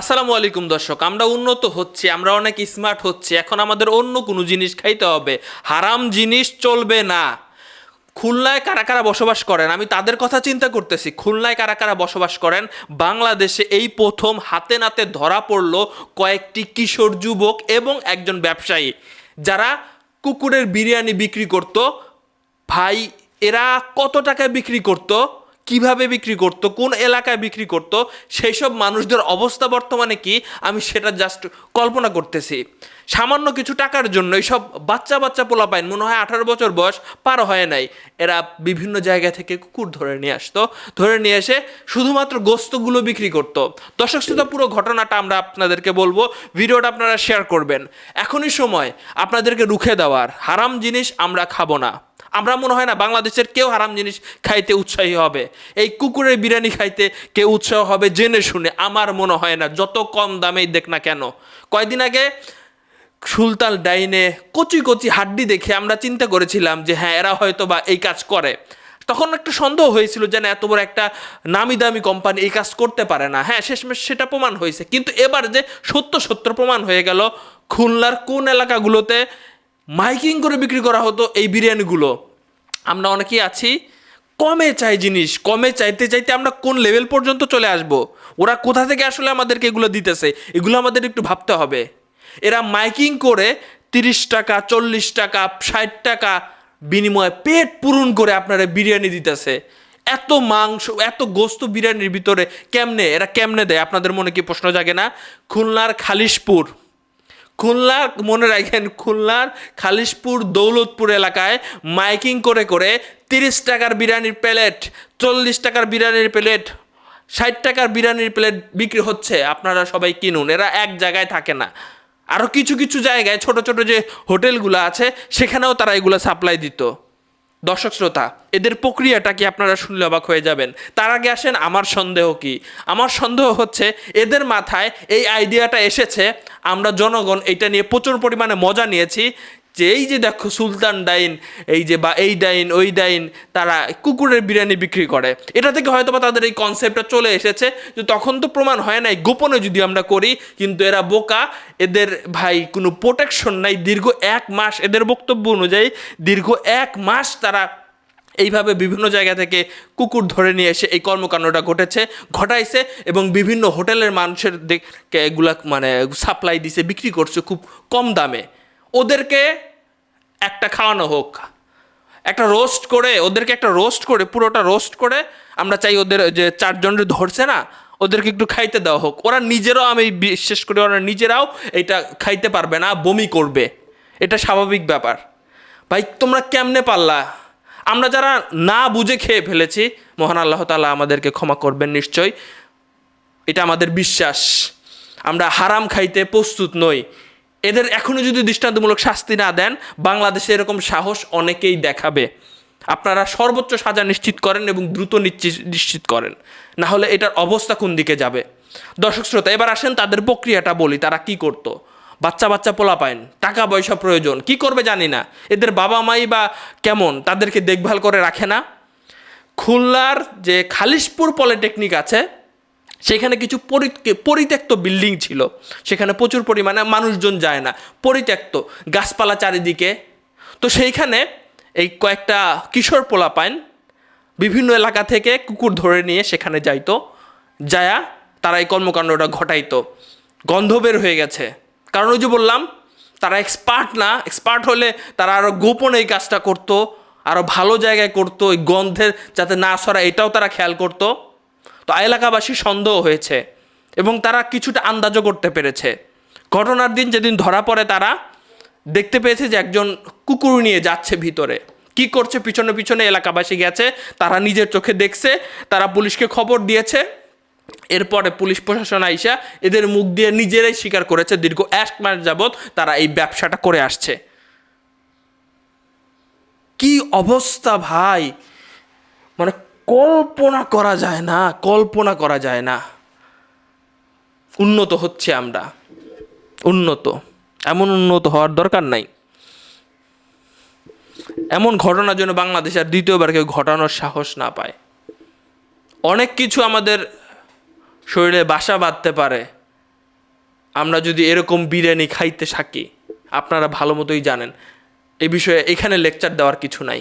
আসসালামু আলাইকুম দর্শক, আমরা উন্নত হচ্ছি, আমরা অনেক স্মার্ট হচ্ছি, এখন আমাদের অন্য কোনো জিনিস খাইতে হবে। হারাম জিনিস চলবে না। খুলনায় কারা কারা বসবাস করেন? আমি তাদের কথা চিন্তা করতেছি। খুলনায় কারা কারা বসবাস করেন? বাংলাদেশে এই প্রথম হাতে নাতে ধরা পড়ল কয়েকটি কিশোর যুবক এবং একজন ব্যবসায়ী, যারা কুকুরের বিরিয়ানি বিক্রি করত। ভাই, এরা কত টাকায় বিক্রি করত? কীভাবে বিক্রি করত, কোন এলাকায় বিক্রি করত সেই সব মানুষদের অবস্থা বর্তমানে কি, আমি সেটা জাস্ট কল্পনা করতেছি। সামান্য কিছু টাকার জন্য এইসব বাচ্চা বাচ্চা পোলা পাইন মনে হয় আঠারো বছর বয়স পার হয় নাই, এরা বিভিন্ন জায়গা থেকে কুকুর ধরে নিয়ে আসতো। ধরে নিয়ে এসে শুধুমাত্র গোস্তগুলো বিক্রি করতো। দর্শক শ্রোতা, পুরো ঘটনাটা আমরা আপনাদেরকে বলব, ভিডিওটা আপনারা শেয়ার করবেন। এখনই সময় আপনাদেরকে রুখে দেওয়ার। হারাম জিনিস আমরা খাব না। আমরা মনে হয় না বাংলাদেশের কেউ হারাম জিনিস খাইতে উৎসাহী হবে। এই কুকুরের বিরিয়ানি খাইতে কেউ উৎসাহ হবে জেনে শুনে, আমার মনে হয় না, যত কম দামেই দেখ না কেন। কয়দিন আগে সুলতান ডাইনে কচি কচি হাড্ডি দেখে আমরা চিন্তা করেছিলাম যে হ্যাঁ এরা হয়তো বা এই কাজ করে। তখন একটা সন্দেহ হয়েছিল যে না, এত বড় একটা নামি দামি কোম্পানি এই কাজ করতে পারে না। হ্যাঁ শেষমেশ সেটা প্রমাণ হয়েছে। কিন্তু এবার যে সত্য সত্য প্রমাণ হয়ে গেল, খুলনার কোন এলাকাগুলোতে মাইকিং করে বিক্রি করা হতো এই বিরিয়ানিগুলো। আমরা অনেকেই আছি, কমে চাই জিনিস, কমে চাইতে চাইতে আমরা কোন লেভেল পর্যন্ত চলে আসব? ওরা কোথা থেকে আসলে আমাদেরকে এগুলো দিতেছে? এগুলো আমাদের একটু ভাবতে হবে। এরা মাইকিং করে তিরিশ টাকা, চল্লিশ টাকা, ষাট টাকা বিনিময়ে পেট পূরণ করে আপনারা বিরিয়ানি দিতেছে। এত মাংস, এত গোস্ত বিরিয়ানির ভিতরে কেমনে, এরা কেমনে দেয়? আপনাদের মনে কি প্রশ্ন জাগে না? খুলনার খালিশপুর। খুলনার মনে রাখেন খুলনার খালিশপুর, দৌলতপুর এলাকায় মাইকিং করে করে তিরিশ টাকার বিরিয়ানির প্লেট, চল্লিশ টাকার বিরিয়ানির প্লেট, ষাট টাকার বিরিয়ানির প্লেট বিক্রি হচ্ছে। আপনারা সবাই কিনুন, এরা এক জায়গায় থাকে না। আরও কিছু কিছু জায়গায় ছোট ছোট যে হোটেলগুলো আছে, সেখানেও তারা এগুলো সাপ্লাই দিত। দর্শক শ্রোতা, এদের প্রক্রিয়াটা কি আপনারা শুনলে অবাক হয়ে যাবেন? তার আগে আসেন, আমার সন্দেহ কি? আমার সন্দেহ হচ্ছে, এদের মাথায় এই আইডিয়াটা এসেছে আমরা জনগণ এটা নিয়ে প্রচুর পরিমাণে মজা নিয়েছি যে এই যে দেখো সুলতান ডাইন, এই যে বা এই ডাইন, ওই ডাইন, তারা কুকুরের বিরিয়ানি বিক্রি করে। এটা থেকে হয়তো বা তাদের এই কনসেপ্টটা চলে এসেছে যে তখন তো প্রমাণ হয় নাই, গোপনে যদি আমরা করি, কিন্তু এরা বোকা, এদের ভাই কোনো প্রোটেকশন নাই। দীর্ঘ এক মাস, এদের বক্তব্য অনুযায়ী দীর্ঘ এক মাস তারা এইভাবে বিভিন্ন জায়গা থেকে কুকুর ধরে নিয়ে এসে এই কর্মকাণ্ডটা ঘটেছে, ঘটাইছে এবং বিভিন্ন হোটেলের মানুষের দিকে এগুলা মানে সাপ্লাই দিছে, বিক্রি করছে খুব কম দামে। ওদেরকে একটা খাওয়ানো হোক, একটা রোস্ট করে, ওদেরকে একটা রোস্ট করে, পুরোটা রোস্ট করে আমরা চাই ওদের যে চারজনের ধরছে না, ওদেরকে একটু খাইতে দেওয়া হোক। ওরা নিজেরাও আমি বিশ্বাস করি, ওরা নিজেরাও এটা খাইতে পারবে না, বমি করবে। এটা স্বাভাবিক ব্যাপার। ভাই, তোমরা কেমনে পারলা? আমরা যারা না বুঝে খেয়ে ফেলেছি, মহান আল্লাহ তালা আমাদেরকে ক্ষমা করবেন নিশ্চয় এটা আমাদের বিশ্বাস। আমরা হারাম খাইতে প্রস্তুত নই। এদের এখনও যদি দৃষ্টান্তমূলক শাস্তি না দেন, বাংলাদেশে এরকম সাহস অনেকেই দেখাবে। আপনারা সর্বোচ্চ সাজা নিশ্চিত করেন এবং দ্রুত নিশ্চিত নিশ্চিত করেন। না হলে এটার অবস্থা কোন দিকে যাবে? দর্শক শ্রোতা, এবার আসেন তাদের প্রক্রিয়াটা বলি, তারা কি করতো? বাচ্চা বাচ্চা পোলা পায়ন টাকা পয়সা প্রয়োজন, কি করবে জানি না। এদের বাবা মাই বা কেমন, তাদেরকে দেখভাল করে রাখে না। খুলনার যে খালিশপুর পলিটেকনিক আছে, সেখানে কিছু পরি- পরিত্যক্ত বিল্ডিং ছিল। সেখানে প্রচুর পরিমাণে মানুষজন যায় না, পরিত্যক্ত, গাছপালা চারিদিকে। তো সেইখানে এই কয়েকটা কিশোর পোলা পাইন বিভিন্ন এলাকা থেকে কুকুর ধরে নিয়ে সেখানে যাইতো। যায়া তারা এই কর্মকাণ্ডটা ঘটাইতো। গন্ধ বের হয়ে গেছে। কারণ ওই যে বললাম, তারা এক্সপার্ট না এক্সপার্ট হলে তারা আরও গোপনে এই কাজটা করতো আরও ভালো জায়গায় করতো, ওই গন্ধের যাতে না সরা এটাও তারা খেয়াল করতো। তো এলাকাবাসী সন্দেহ হয়েছে এবং তারা কিছুটা আন্দাজও করতে পেরেছে। ঘটনার দিন যেদিন ধরা পড়ে তারা, দেখতে পেয়েছে যে একজন কুকুর নিয়ে যাচ্ছে ভিতরে। কি করছে, পিছনে পিছনে এলাকাবাসী গেছে, তারা নিজের চোখে দেখছে, তারা পুলিশকে খবর দিয়েছে। এরপরে পুলিশ প্রশাসন আইসা এদের মুখ দিয়ে নিজেরাই স্বীকার করেছে দীর্ঘ এক মাস যাবৎ তারা এই ব্যবসাটা করে আসছে। কি অবস্থা ভাই? মানে কল্পনা করা যায় না, কল্পনা করা যায় না। উন্নত হচ্ছে আমরা। উন্নত। এমন উন্নত হওয়ার দরকার নাই। এমন ঘটনার জন্য বাংলাদেশ আর দ্বিতীয়বার কেউ ঘটানোর সাহস না পায়। অনেক কিছু আমাদের শরীরে বাসা বাঁধতে পারে। আমরা যদি এরকম বিরিয়ানি খাইতে থাকি আপনারা ভালো মতোই জানেন। এ বিষয়ে এখানে লেকচার দেওয়ার কিছু নাই।